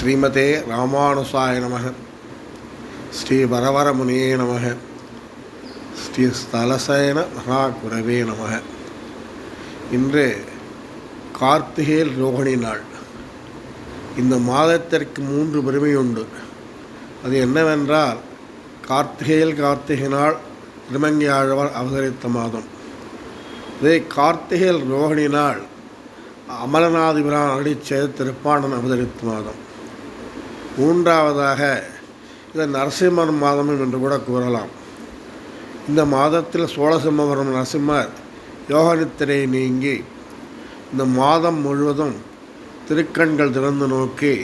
ஸ்ரீமதே ராமானுசாய நமக. ஸ்ரீ வரவரமுனியே நமக. ஸ்ரீ ஸ்தலசயன மகாகுரவே நமக. இன்று கார்த்திகேல் ரோகிணி நாள். இந்த மாதத்திற்கு மூன்று பெருமை உண்டு. அது என்னவென்றால் கார்த்திகேல் கார்த்திகை நாள் திருமங்கை ஆழ்வார் அவதரித்த மாதம். இதே கார்த்திகேல் ரோகிணி நாள் அமரநாதிபிரான் அடிச்செய்த திருப்பாண்டன் அவதரித்த மாதம். மூன்றாவதாக இதை நரசிம்மன் மாதம் என்று கூட கூறலாம். இந்த மாதத்தில் சோழசிம்மபுரம் நரசிம்மர் யோகனித்திரை நீங்கி இந்த மாதம் முழுவதும் திருக்கண்கள் திறந்து நோக்கி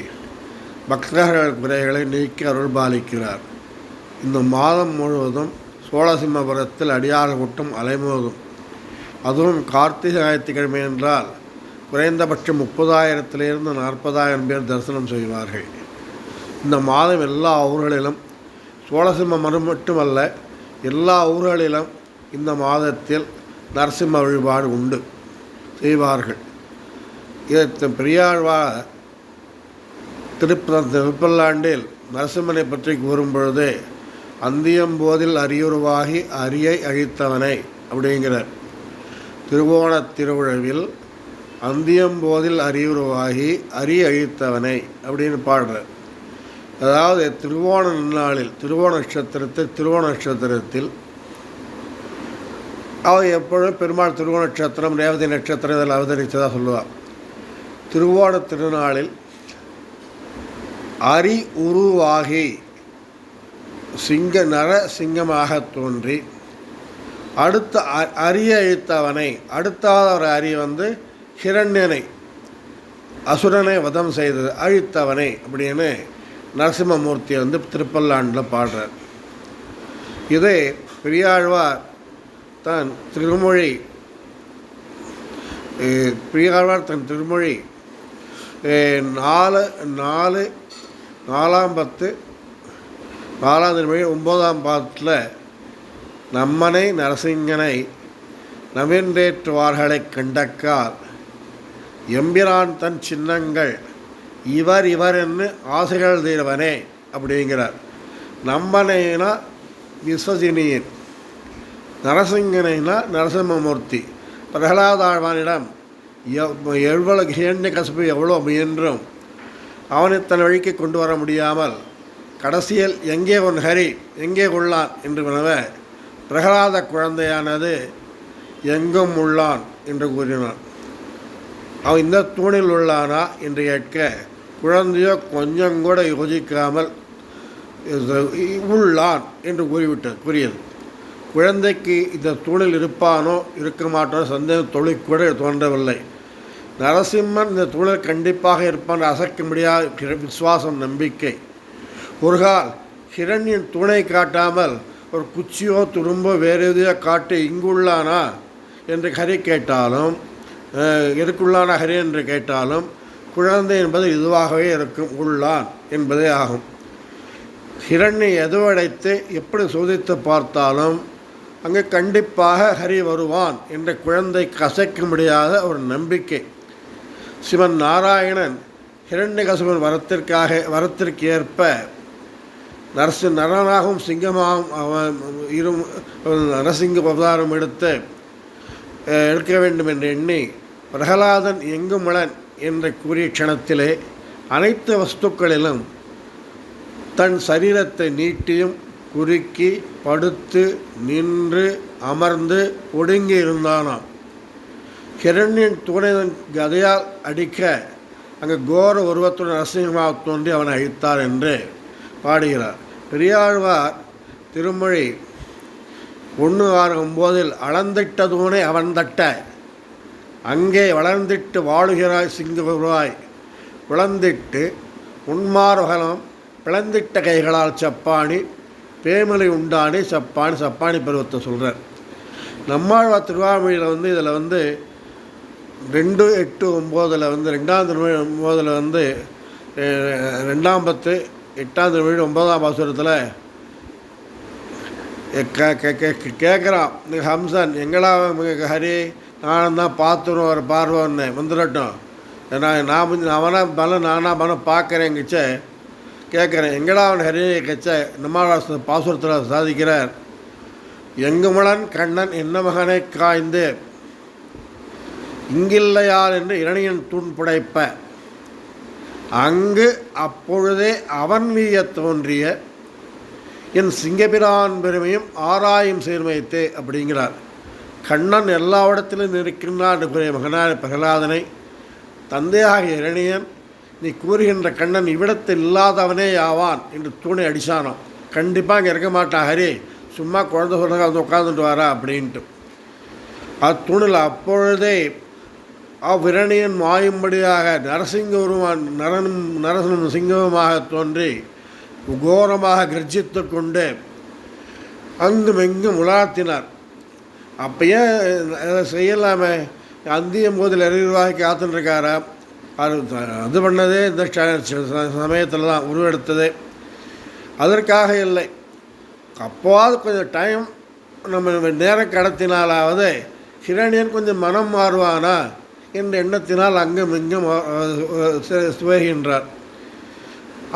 பக்தர்கள் குறைகளை நீக்கி அருள் பாலிக்கிறார். இந்த மாதம் முழுவதும் சோழசிம்மபுரத்தில் அடியார் கூட்டம் அலைமோதும். அதுவும் கார்த்திகை ஞாயிற்றுக்கிழமை என்றால் குறைந்தபட்சம் முப்பதாயிரத்திலிருந்து நாற்பதாயிரம் பேர் தரிசனம் செய்வார்கள். இந்த மாதம் எல்லா ஊர்களிலும் சோழசிம்ம மட்டுமல்ல எல்லா ஊர்களிலும் இந்த மாதத்தில் நரசிம்ம வழிபாடு உண்டு. செய்வார்கள். இதற்கு பெரியாழ்வார் திருப்ப திருப்பல்லாண்டில் நரசிம்மனை பற்றி கூறும்பொழுது அந்தியம்போதில் அரியுருவாகி அரியை அழித்தவனை அப்படிங்கிறார். திருவோணத் திருவிழவில் அந்தியம்போதில் அரியுருவாகி அரி அழித்தவனை அப்படின்னு பாடுறார். அதாவது திருவோண நாளில் திருவோண நட்சத்திரத்தில் திருவோண நட்சத்திரத்தில் அவர் எப்பொழுதும் பெருமாள் திருவோண நட்சத்திரம் ரேவதி நட்சத்திரம் இதில் அவதரித்ததாக சொல்லுவார் திருவோண திருநாளில் அரி உருவாகி சிங்க நர சிங்கமாக தோன்றி அடுத்த அரிய அழித்தவனை அடுத்தாவது ஒரு அரி வந்து ஹிரண்யனை அசுரனை வதம் செய்தது அழித்தவனை அப்படின்னு நரசிம்மமூர்த்தியை வந்து திருப்பல்லாண்டில் பாடுறார். இதே பெரியாழ்வார் தன் திருமொழி பெரியாழ்வார் தன் திருமொழி நாலு நாலு நாலாம் பத்து நாலாம் திருமொழி ஒம்போதாம் பாதத்தில் நம்மனை நரசிங்கனை நவீன்றேற்றுவார்களை கண்டக்கால் எம்பிரான் தன் சின்னங்கள் இவர் இவர் என்று ஆசைகள் தீர்வனே அப்படிங்கிறார். நம்பனைனா விஸ்வசினியன் நரசிங்கனைனா நரசிம்மமூர்த்தி பிரகலாதாழ்வானிடம் எவ்வளவு ஹிரண்ய கசப்பு எவ்வளோ முயன்றும் அவனை தன் வழிக்கு கொண்டு வர முடியாமல் கடைசியில் எங்கே உன் ஹரி எங்கே உள்ளான் என்று வினவ பிரகலாத குழந்தையானது எங்கும் உள்ளான் என்று கூறினான். அவன் இந்த தூணில் உள்ளானா என்று கேட்க குழந்தையோ கொஞ்சம் கூட யோசிக்காமல் உள்ளான் என்று கூறிவிட்டது கூறியது. குழந்தைக்கு இந்த தூணில் இருப்பானோ இருக்க மாட்டானோ சந்தேகம் தொழில் கூட தோன்றவில்லை. நரசிம்மன் இந்த தூணில் கண்டிப்பாக இருப்பான் அசைக்க முடியாத விசுவாசம் நம்பிக்கை. ஒரு கால் ஹிரண்யன் தூணை காட்டாமல் ஒரு குச்சியோ துரும்போ வேறு எதையோ காட்டி இங்குள்ளானா? என்று ஹரி கேட்டாலும் எதுக்குள்ளான ஹரி என்று கேட்டாலும் குழந்தை என்பது இதுவாகவே இருக்கும் உள்ளான் என்பதே ஆகும். ஹிரண்யை எதுவடைத்து எப்படி சோதித்து பார்த்தாலும் அங்கே கண்டிப்பாக ஹரி வருவான் என்ற குழந்தை கசைக்க முடியாத ஒரு நம்பிக்கை. சிவன் நாராயணன் ஹிரண்யகசுமன் வரத்திற்காக வரத்திற்கு ஏற்ப நரசு நரனாகவும் சிங்கமாகவும் அவன் இரு நரசிங்க அவதாரம் எடுத்து எடுக்க வேண்டும் என்று எண்ணி பிரகலாதன் எங்குமலன் என்று கூறிய க்ஷணத்திலே அனைத்து வஸ்துக்களிலும் தன் சரீரத்தை நீட்டியும் குறுக்கி படுத்து நின்று அமர்ந்து ஒடுங்கி இருந்தானாம். கிரண்யன் துணைதன் கதையால் அடிக்க அங்கு கோர உருவத்துடன் நரசிங்கமாக தோன்றி அவனை அழித்தார் என்று பாடுகிறார். பெரியாழ்வார் திருமொழி ஒன்று ஆறு ஒம்போதில் அளந்திட்ட தூணை அவன் தட்ட அங்கே வளர்ந்திட்டு வாழுகிறாய் சிங்குவாய் விளந்திட்டு உன்மார்வகலம் பிளந்திட்ட கைகளால் சப்பாணி பேமலை உண்டானி சப்பானி சப்பானி பருவத்தை சொல்கிறார் நம்மாழ்வார் திருவாமொழியில் வந்து இதில் வந்து ரெண்டு எட்டு ஒம்போதில் வந்து ரெண்டாம் திருமொழி ஒம்போதில் வந்து ரெண்டாம் பத்து எட்டாம் திருமொழி ஒன்பதாம் பாசுரத்தில் கேட்குறான் ஹம்சன் எங்களா ஹரி நானும் தான் பார்த்துருவோம் ஒரு பார்வன்னு வந்துடட்டும் நான் நான் அவனை பலம் நானாக பலம் பார்க்குறேங்கச்ச கேட்குறேன் எங்கடா அவன் ஹரியை கச்ச நம்மளாச பாசுரத்தில் சாதிக்கிறார். எங்குமலன் கண்ணன் என்ன மகனை காய்ந்து? இங்கில்லையார் என்று இரணியன் தூண் புடைப்ப. அங்கு அப்பொழுதே அவன் வீய தோன்றிய என் சிங்கபிரான் பெருமையும் ஆராயும் சீர்மையத்தே அப்படிங்கிறார். கண்ணன் எல்லா இடத்திலும் இருக்கின்றான் என்று மகனான பிரகலாதனை தந்தையாக இரணியன் நீ கூறுகின்ற கண்ணன் இவ்விடத்தில் இல்லாதவனே ஆவான் என்று தூணை அடிச்சானாம். கண்டிப்பாக இங்கே இருக்க மாட்டான். ஹரி சும்மா குழந்தை சொல்கிறாங்க வந்து உட்காந்துட்டு வரா அப்படின்ட்டு. அத்தூணில் அப்பொழுதே அவ்விரணியன் மாயும்படியாக நரசிங்க உருவான் நரனும் நரசனும் சிங்கமாக தோன்றி கோரமாக கர்ஜித்து கொண்டு அங்கும் எங்கும் உலாத்தினார். அப்போ ஏன் அதை செய்யலாமே? அந்தியம் போதில் அறிவாகி காத்துருக்காரா அது அது பண்ணதே இந்த சமயத்தில் தான் உருவெடுத்ததே. அதற்காக இல்லை. அப்போவாது கொஞ்சம் டைம் நம்ம நேரம் கடத்தினாலாவது ஹிரணியன் கொஞ்சம் மனம் மாறுவானா என்ற எண்ணத்தினால் அங்கும் இங்கும் சுவைகின்றார்.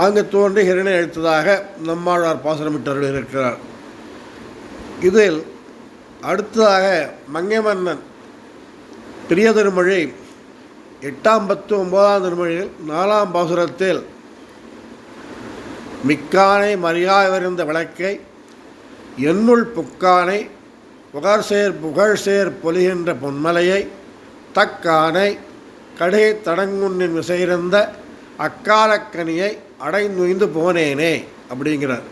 அங்கு தோன்றி ஹிரணை எழுத்ததாக நம்மாழ்வார் பாசனமிட்டவர்கள் இருக்கிறார். இதில் அடுத்ததாக மங்கை மன்னன் பெரிய திருமொழி எட்டாம் பத்து ஒன்பதாம் திருமொழியில் நாலாம் பாசுரத்தில் மிக்கானை மரியாதைந்த விளக்கை என்னுள் புக்கானை புகழ்சேர் புகழ்சேர் பொலிகின்ற பொன்மலையை தக்கானை கடை தடங்குன்னின் விசையிருந்த அக்காலக்கனியை அடைந்துய்ந்து போனேனே அப்படிங்கிறார்.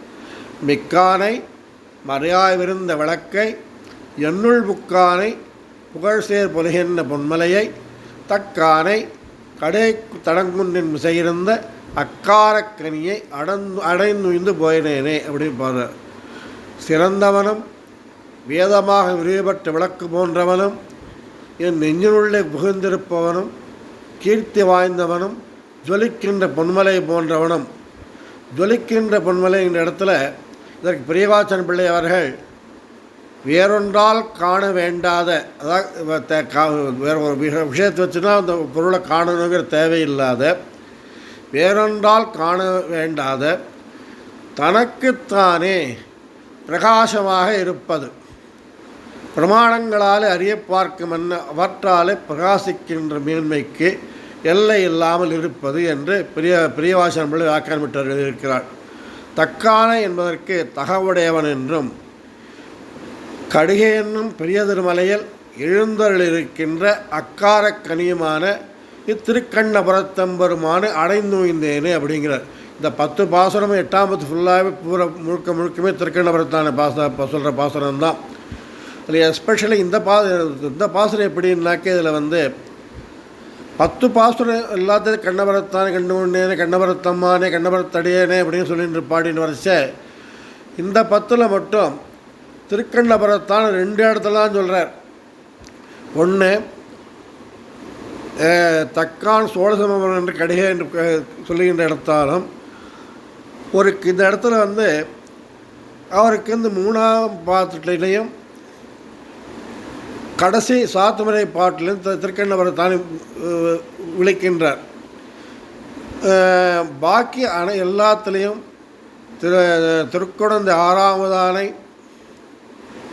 மிக்கானை மறையாவிருந்த விளக்கை என்னுள் புக்கானை புகழ்சேர் பொலிகின்ற பொன்மலையை தக்கானை கடை தடங்குன்னின் விசையிருந்த அக்காரக்கனியை அடந்து அடைந்துய்ந்து போயினேனே அப்படின்னு பாடுறார். சிறந்தவனும் வேதமாக விரிவுபட்ட விளக்கு போன்றவனும் என் நெஞ்சினுள்ளே புகுந்திருப்பவனும் கீர்த்தி வாய்ந்தவனும் ஜொலிக்கின்ற பொன்மலை போன்றவனும் ஜொலிக்கின்ற பொன்மலை என்ற இடத்துல இதற்கு பிரியவாச்சன் பிள்ளை அவர்கள் வேறொன்றால் காண வேண்டாத அதாவது வேற ஒரு விஷயத்தை வச்சுன்னா அந்த பொருளை காணணுங்கிற தேவையில்லாத வேறொன்றால் காண வேண்டாத தனக்குத்தானே பிரகாசமாக இருப்பது. பிரமாணங்களால் அறிய பார்க்கும் என்ன அவற்றாலே பிரகாசிக்கின்ற மேன்மைக்கு எல்லை இல்லாமல் இருப்பது என்று பெரிய பிரியவாசன் பிள்ளை வியாக்கியானமிட்டர் இருக்கிறார். தக்கான என்பதற்கு தகவுடையவன் என்றும் கடுகை என்னும் பெரிய திருமலையில் எழுந்தருளிருக்கின்ற அக்கார கனியமான இத்திருக்கண்ணபுரத்தம்பெருமான அடைந்துய்ந்தேனே அப்படிங்கிறார். இந்த பத்து பாசுரமும் எட்டாம் பத்து ஃபுல்லாகவே பூரா முழுக்க முழுக்கமே திருக்கண்ணபுரத்தான பாச சொல்கிற பாசுரம் தான் அதில் எஸ்பெஷலி இந்த பா இந்த பாசுரம் எப்படின்னாக்க இதில் வந்து பத்து பாசுரம் எல்லாத்தையும் கண்ணபுரத்தானே கண்டு கொண்டேனே கண்ணபுரத்தம்மானே கண்ணபுரத்தடியேனே அப்படின்னு சொல்லிட்டு பாடின்னு வரைச்ச இந்த பத்தில் மட்டும் திருக்கண்ணபுரத்தான் ரெண்டு இடத்துல தான் சொல்கிறார் ஒன்று தக்கான் சோழசமபுரம் என்று கடிகை என்று சொல்லுகின்ற இடத்தாலும் ஒரு இந்த இடத்துல வந்து அவருக்கு இந்த மூணாம் பாத்திலையும் கடைசி சாத்துமுறை பாட்டிலும் திருக்கண்ணபுரம் தானே விளைக்கின்றார். பாக்கி அனை எல்லாத்துலேயும் திரு திருக்குடந்தை ஆறாவதானை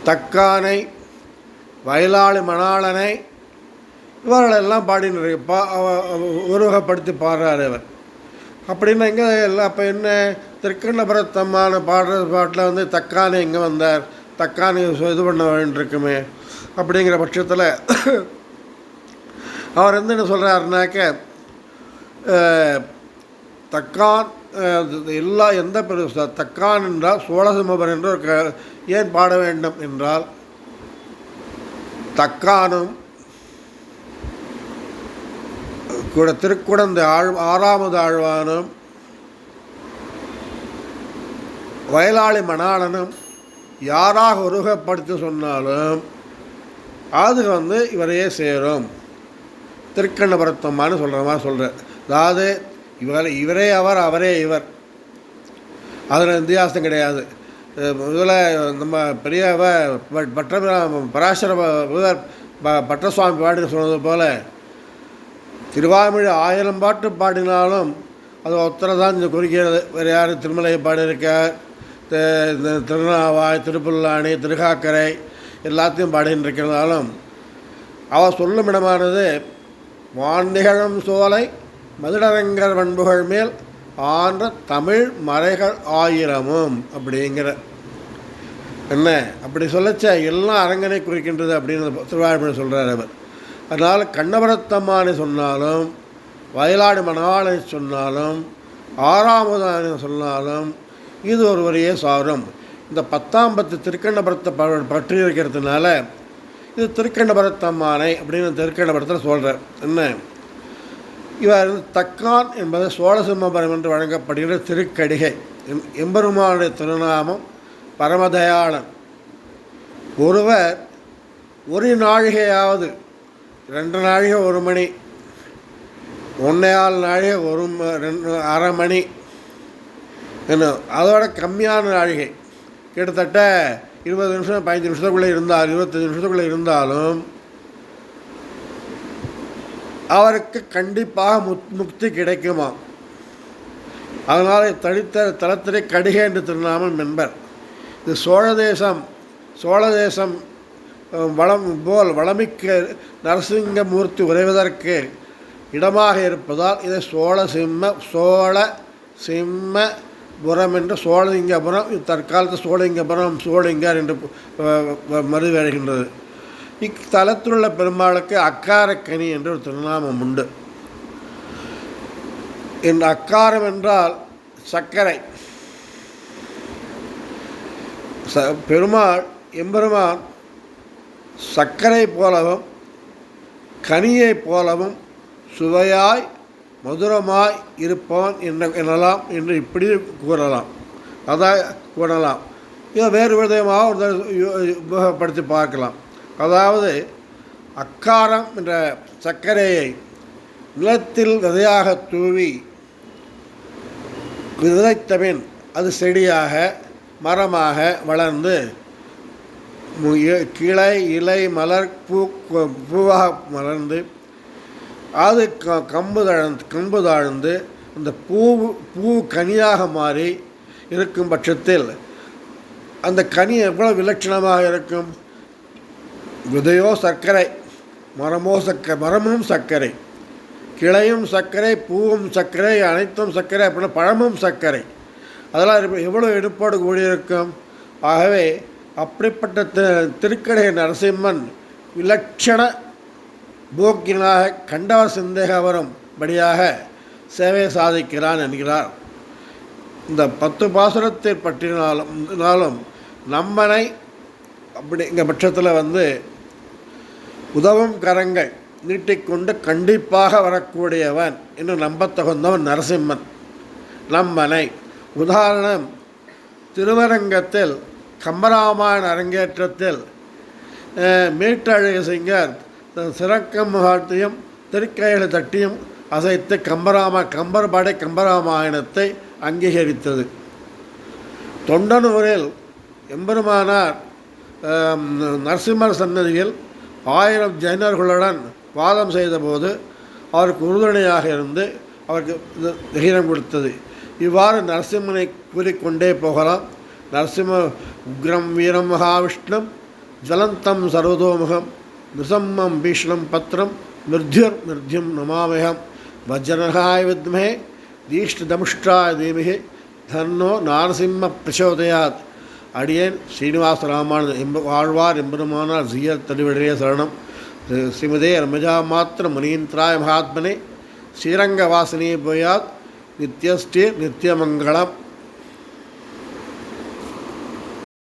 தக்கானை வயலாளி மணாளனை இவர்களெல்லாம் பாடினார் பா உருவகப்படுத்தி பாடுறார் அவர் அப்படின்னா இங்கே எல்லாம் அப்போ என்ன? திருக்கண்ணபுரத்தம்மான பாடுற பாட்டில் வந்து தக்கானை எங்கே வந்தார். தக்கானை இது பண்ண வேண்டியிருக்குமே. அப்படிங்கிற பட்சத்தில் அவர் வந்து என்ன சொல்கிறாருனாக்க தக்கான் எல்லா எந்த தக்கான் என்றால் சோழசமபர் என்ற ஒரு க ஏன் பாட வேண்டும் என்றால் தக்கானும் கூட திருக்குடந்த ஆழ் ஆறாமது ஆழ்வானும் வயலாளி மணாளனும் யாராக உருகப்படுத்தி சொன்னாலும் அது வந்து இவரையே சேரும். திருக்கண்ணபுரத்தம்மான்னு சொல்கிற மாதிரி சொல்கிறேன் அதாவது இவர் இவரே அவர் அவரே இவர். அதில் வித்தியாசம் கிடையாது. இதில் நம்ம பெரிய பட்ட பராசர பட்டசுவாமி பாடி சொன்னது போல் திருவாமிழ் ஆயிரம் பாட்டு பாடினாலும் அது ஒத்தரை தான் இந்த குறிக்கிறது. வேறு யார் திருமலையை பாடியிருக்கார் இந்த திருநாவாய் திருப்புல்லாணி திருகாக்கரை எல்லாத்தையும் பாடின்னு இருக்கிறதாலும் அவர் சொல்லும் இடமானது வான்நிகழும் சோலை மதுடரங்கர் பண்புகள் மேல் ஆன்ற தமிழ் மறைகள் ஆயிரமும் அப்படிங்கிற. என்ன? அப்படி சொல்லச்ச எல்லாம் அரங்கனை குறிக்கின்றது அப்படின்னு திருவாழ்மொழி சொல்கிறார் அவர். அதனால் கண்ணபுரத்தம்மானை சொன்னாலும் வயலாடு மணவாளை சொன்னாலும் ஆறாமதானு சொன்னாலும் இது ஒரு வரையே சாரும். இந்த பத்தாம் பத்து திருக்கண்ணபுரத்தை ப பற்றி இருக்கிறதுனால இது திருக்கண்ணபுரத்தம்மானை அப்படின்னு திருக்கண்ணபுரத்தில் சொல்கிறார் என்ன? இவர் தக்கான் என்பது சோழசிம்மபுரம் என்று வழங்கப்படுகிற திருக்கடிகை. எம் எம்பெருமானுடைய திருநாமம் பரமதயாளன். ஒருவர் ஒரு நாழிகையாவது ரெண்டு நாழிகை ஒரு மணி ஒன்றையால் நாழிகை ஒரு ரெண்டு அரை மணி என்ன அதோட கம்மியான நாழிகை. கிட்டத்தட்ட இருபது நிமிஷம் பதினஞ்சு நிமிஷத்துக்குள்ளே இருந்தால் இருபத்தஞ்சி நிமிஷத்துக்குள்ளே இருந்தாலும் அவருக்கு கண்டிப்பாக முத் முக்தி கிடைக்குமா? அதனால் தடித்த தளத்திலே கடிகை என்று திருநாமம் என்பர். இது சோழ தேசம் சோழ தேசம் வளம் போல் வளமிக்க நரசிங்கமூர்த்தி உறைவதற்கு இடமாக இருப்பதால் இதை சோழ சிம்ம சோழ சிம்ம புரம் என்று சோழலிங்கபுரம் இது தற்காலத்து சோழலிங்கபுரம் சோழிங்கர் என்று அஹ், மறுவருகின்றது இத்தலத்திலுள்ள பெருமாளுக்கு அக்காரக்கனி என்று ஒரு திருநாமம் உண்டு இந்த அக்காரம் என்றால் சர்க்கரை ச பெருமாள் எம்பெருமான் சர்க்கரை போலவும் கனியைப் போலவும் சுவையாய் மதுரமாய் இருப்பான் என்ன எனலாம் என்று இப்படி கூறலாம் அதான் கூறலாம் இதை வேறு விதமாக ஒரு உபயோகப்படுத்தி பார்க்கலாம் அதாவது அக்காரம் என்ற சர்க்கரையை நிலத்தில் விதையாக தூவி விதைத்தபின் அது செடியாக மரமாக வளர்ந்து கிளை இலை மலர் பூ பூவாக மலர்ந்து அது க கம்பு தழந்து கம்பு தாழ்ந்து அந்த பூ பூ கனியாக மாறி இருக்கும் பட்சத்தில் அந்த கனி எவ்வளோ விலட்சணமாக இருக்கும்? விதையோ சர்க்கரை மரமோ சர்க்கரை மரமும் சர்க்கரை கிளையும் சர்க்கரை பூவும் சர்க்கரை அனைத்தும் சர்க்கரை அப்படின்னா பழமும் சர்க்கரை. அதெல்லாம் எவ்வளோ எடுப்பாடு கூடியிருக்கும்? ஆகவே அப்படிப்பட்ட தி- திருக்கடை நரசிம்மன் விலட்சண போக்கினாக கண்டவர் சிந்தேக வரும்படியாக சேவை சாதிக்கிறான் என்கிறார். இந்த பத்து பாசுரத்தை பற்றினாலும் நாளும் நம்மனை அப்படிங்கிற பட்சத்தில் வந்து உதவும் கரங்கள் நீட்டிக்கொண்டு கண்டிப்பாக வரக்கூடியவன் என்று நம்பத்தகுந்தவன் நரசிம்மன். நம்மனை உதாரணம் திருவரங்கத்தில் கம்பராமாயண அரங்கேற்றத்தில் மீட்டழகு சிங்கர் சிறக்கம் முகாத்தையும் திருக்கையில தட்டியும் அசைத்து கம்பராம கம்பர்பாடை கம்பராமாயணத்தை அங்கீகரித்தது. தொண்டனூரில் எம்பெருமானார் நரசிம்மர் சன்னதியில் ஆயிரம் ஜைனர்களுடன் வாதம் செய்தபோது அவருக்கு உறுதுணையாக இருந்து அவருக்கு தைரியம் கொடுத்தது. இவ்வாறு நரசிம்மனை கூறிக்கொண்டே போகலாம். நரசிம்ம உக்ரம் வீரம் மகாவிஷ்ணும் ஜலந்தம் சர்வதோமுகம் நிசம்மம் பீஷ்ணம் பத்திரம் மிருத்யுர் மிருத்யும் நமாமகம். வஜ்ரகாய வித்மஹே தீஷ்டதமுஷ்டாய தீமிகி தன்னோ நாரசிம்ம பிரச்சோதயாத். அடியேன் ஸ்ரீனிவாச ராமானந்த எம்ப வாழ்வார் எம்பெருமானார் ஜியர் தடிவடைய சரணம். ஸ்ரீமதே ரமஜா மாத்திர முனீந்திராய மகாத்மனே ஸ்ரீரங்க வாசனையை போயாத் நித்யஸ்ரீ நித்தியமங்கலம்